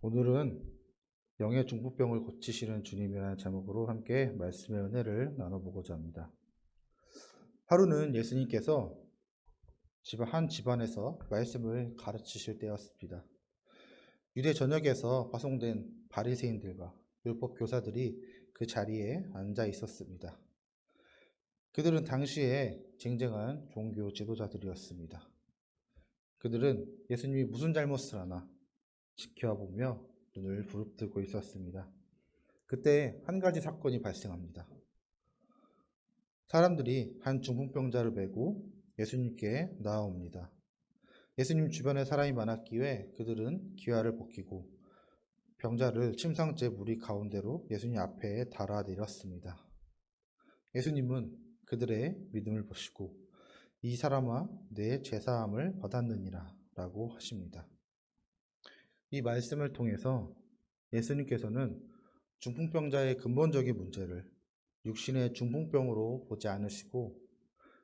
오늘은 영의 중풍병을 고치시는 주님이라는 제목으로 함께 말씀의 은혜를 나눠보고자 합니다. 하루는 예수님께서 집안 한 집안에서 말씀을 가르치실 때였습니다. 유대 전역에서 파송된 바리새인들과 율법 교사들이 그 자리에 앉아 있었습니다. 그들은 당시에 쟁쟁한 종교 지도자들이었습니다. 그들은 예수님이 무슨 잘못을 하나 지켜보며 눈을 부릅뜨고 있었습니다. 그때 한 가지 사건이 발생합니다. 사람들이 한 중풍병자를 메고 예수님께 나아옵니다. 예수님 주변에 사람이 많았기에 그들은 기와를 벗기고 병자를 침상째 무리 가운데로 예수님 앞에 달아 내렸습니다. 예수님은 그들의 믿음을 보시고 이 사람아 내 죄사함을 받았느니라 라고 하십니다. 이 말씀을 통해서 예수님께서는 중풍병자의 근본적인 문제를 육신의 중풍병으로 보지 않으시고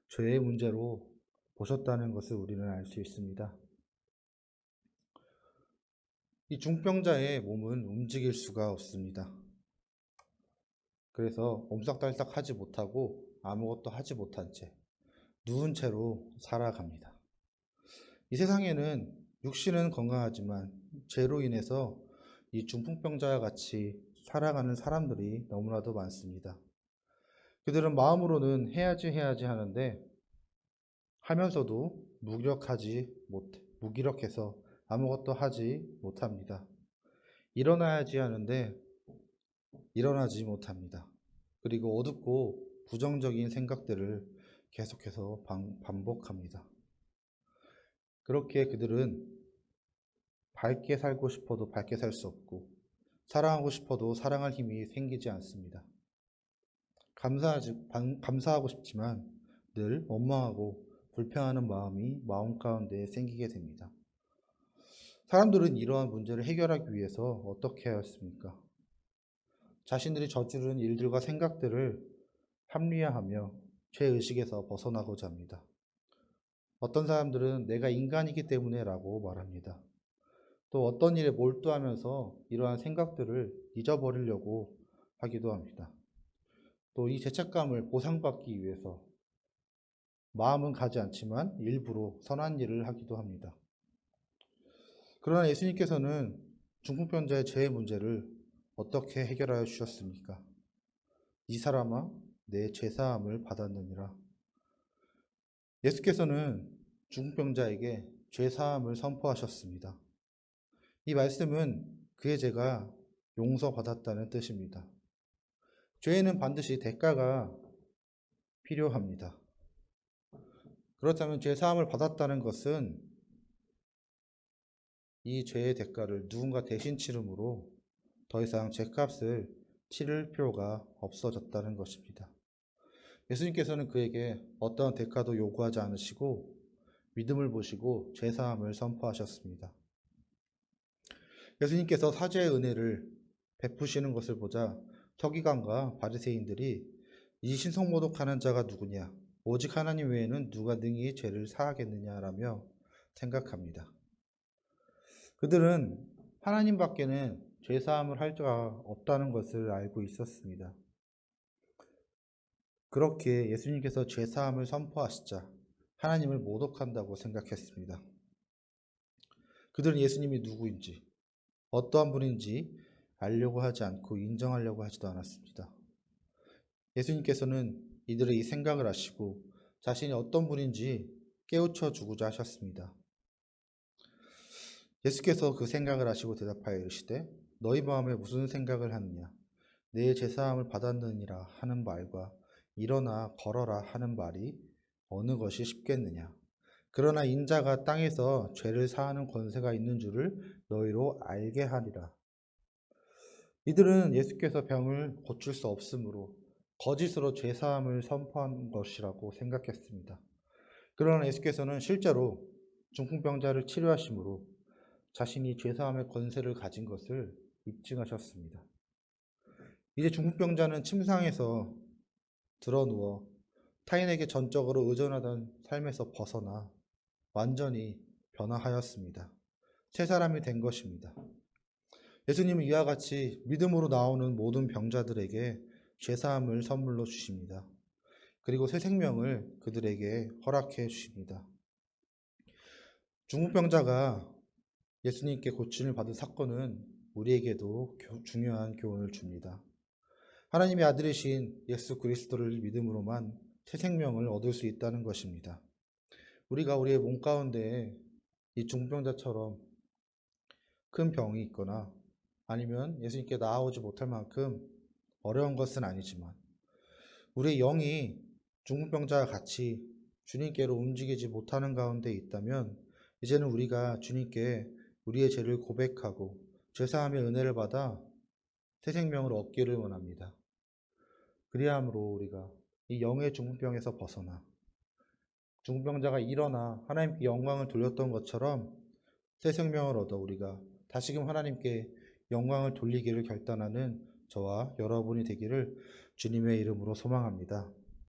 죄의 문제로 보셨다는 것을 우리는 알 수 있습니다. 이 중병자의 몸은 움직일 수가 없습니다. 그래서 옴싹달싹 하지 못하고 아무것도 하지 못한 채 누운 채로 살아갑니다. 이 세상에는 육신은 건강하지만 죄로 인해서 이 중풍병자와 같이 살아가는 사람들이 너무나도 많습니다. 그들은 마음으로는 해야지 해야지 하는데 하면서도 무기력하지 못 무기력해서 아무것도 하지 못합니다. 일어나야지 하는데 일어나지 못합니다. 그리고 어둡고 부정적인 생각들을 계속해서 반, 반복합니다. 그렇게 그들은 밝게 살고 싶어도 밝게 살 수 없고 사랑하고 싶어도 사랑할 힘이 생기지 않습니다. 감사하지, 반- 감사하고 싶지만 늘 원망하고 불평하는 마음이 마음 가운데 생기게 됩니다. 사람들은 이러한 문제를 해결하기 위해서 어떻게 하였습니까? 자신들이 저지른 일들과 생각들을 합리화하며 죄의식에서 벗어나고자 합니다. 어떤 사람들은 내가 인간이기 때문에 라고 말합니다. 또 어떤 일에 몰두하면서 이러한 생각들을 잊어버리려고 하기도 합니다. 또 이 죄책감을 보상받기 위해서 마음은 가지 않지만 일부러 선한 일을 하기도 합니다. 그러나 예수님께서는 중풍병자의 죄의 문제를 어떻게 해결하여 주셨습니까? 이 사람아 내 죄사함을 받았느니라. 예수께서는 중풍병자에게 죄사함을 선포하셨습니다. 이 말씀은 그의 죄가 용서받았다는 뜻입니다. 죄에는 반드시 대가가 필요합니다. 그렇다면 죄 사함을 받았다는 것은 이 죄의 대가를 누군가 대신 치름으로 더 이상 죄값을 치를 필요가 없어졌다는 것입니다. 예수님께서는 그에게 어떠한 대가도 요구하지 않으시고 믿음을 보시고 죄 사함을 선포하셨습니다. 예수님께서 사죄의 은혜를 베푸시는 것을 보자 서기관과 바리새인들이 이 신성모독하는 자가 누구냐? 오직 하나님 외에는 누가 능히 죄를 사하겠느냐라며 생각합니다. 그들은 하나님 밖에는 죄 사함을 할 자가 없다는 것을 알고 있었습니다. 그렇게 예수님께서 죄 사함을 선포하시자 하나님을 모독한다고 생각했습니다. 그들은 예수님이 누구인지 어떠한 분인지 알려고 하지 않고 인정하려고 하지도 않았습니다. 예수님께서는 이들의 이 생각을 아시고 자신이 어떤 분인지 깨우쳐 주고자 하셨습니다. 예수께서 그 생각을 아시고 대답하여 이르시되 너희 마음에 무슨 생각을 하느냐 내 제사함을 받았느니라 하는 말과 일어나 걸어라 하는 말이 어느 것이 쉽겠느냐 그러나 인자가 땅에서 죄를 사하는 권세가 있는 줄을 너희로 알게 하리라 이들은 예수께서 병을 고칠 수 없으므로 거짓으로 죄사함을 선포한 것이라고 생각했습니다. 그러나 예수께서는 실제로 중풍병자를 치료하심으로 자신이 죄사함의 권세를 가진 것을 입증하셨습니다. 이제 중풍병자는 침상에서 드러누워 타인에게 전적으로 의존하던 삶에서 벗어나 완전히 변화하였습니다. 새 사람이 된 것입니다. 예수님은 이와 같이 믿음으로 나오는 모든 병자들에게 죄사함을 선물로 주십니다. 그리고 새 생명을 그들에게 허락해 주십니다. 중풍 병자가 예수님께 고침을 받은 사건은 우리에게도 교- 중요한 교훈을 줍니다. 하나님의 아들이신 예수 그리스도를 믿음으로만 새 생명을 얻을 수 있다는 것입니다. 우리가 우리의 몸 가운데 이 중풍병자처럼 큰 병이 있거나 아니면 예수님께 나아오지 못할 만큼 어려운 것은 아니지만 우리의 영이 중풍병자와 같이 주님께로 움직이지 못하는 가운데 있다면 이제는 우리가 주님께 우리의 죄를 고백하고 죄사함의 은혜를 받아 새 생명을 얻기를 원합니다. 그리함으로 우리가 이 영의 중풍병에서 벗어나 중풍병자가 일어나 하나님께 영광을 돌렸던 것처럼 새 생명을 얻어 우리가 다시금 하나님께 영광을 돌리기를 결단하는 저와 여러분이 되기를 주님의 이름으로 소망합니다.